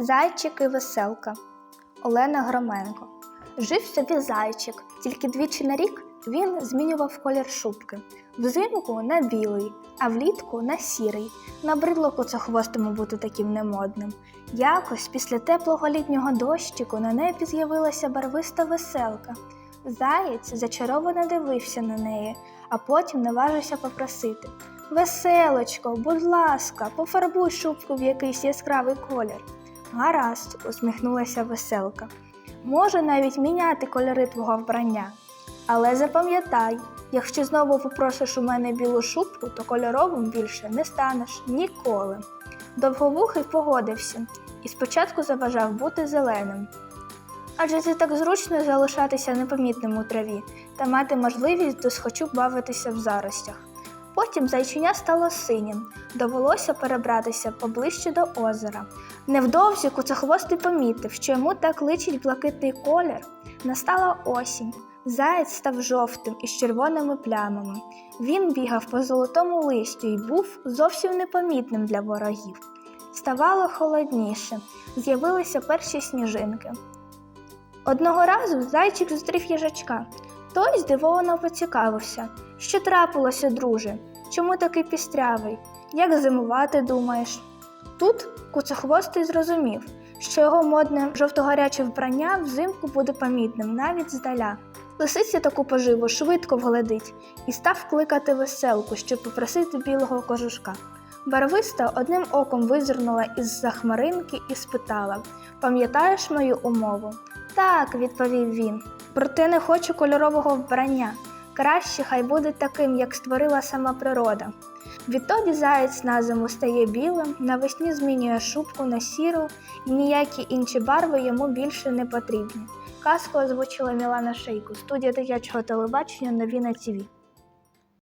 Зайчик і веселка Олена Громенко. Жив собі зайчик, тільки двічі на рік він змінював колір шубки. Взимку на білий, а влітку на сірий. Набридло куцохвостому бути таким немодним. Якось після теплого літнього дощику на небі з'явилася барвиста веселка. Заєць зачаровано дивився на неї, а потім наважився попросити Веселочко, будь ласка, пофарбуй шубку в якийсь яскравий колір. Гаразд, усміхнулася веселка. Можу навіть міняти кольори твого вбрання. Але запам'ятай, якщо знову попросиш у мене білу шубку, то кольоровим більше не станеш ніколи. Довговухий погодився і спочатку заважав бути зеленим. Адже це так зручно залишатися непомітним у траві та мати можливість досхочу бавитися в заростях. Потім зайчиня стало синім, довелося перебратися поближче до озера. Невдовзі куцехвостий помітив, що йому так личить блакитний колір. Настала осінь. Заєць став жовтим із червоними плямами. Він бігав по золотому листю і був зовсім непомітним для ворогів. Ставало холодніше, з'явилися перші сніжинки. Одного разу зайчик зустрів їжачка. Той здивовано поцікавився, що трапилося, друже, чому такий пістрявий? Як зимувати думаєш? Тут куцехвостий зрозумів, що його модне жовтогаряче вбрання взимку буде помітним навіть здаля. Лисиця таку поживу швидко вгледить і став кликати веселку, щоб попросити білого кожушка. Барвиста одним оком визирнула із за хмаринки і спитала Пам'ятаєш мою умову? Так, відповів він. Проте не хочу кольорового вбрання. Краще хай буде таким, як створила сама природа. Відтоді заєць на зиму стає білим, навесні змінює шубку на сіру, і ніякі інші барви йому більше не потрібні. Казку озвучила Мілана Шейку, студія дитячого телебачення Нові на ТІВІ.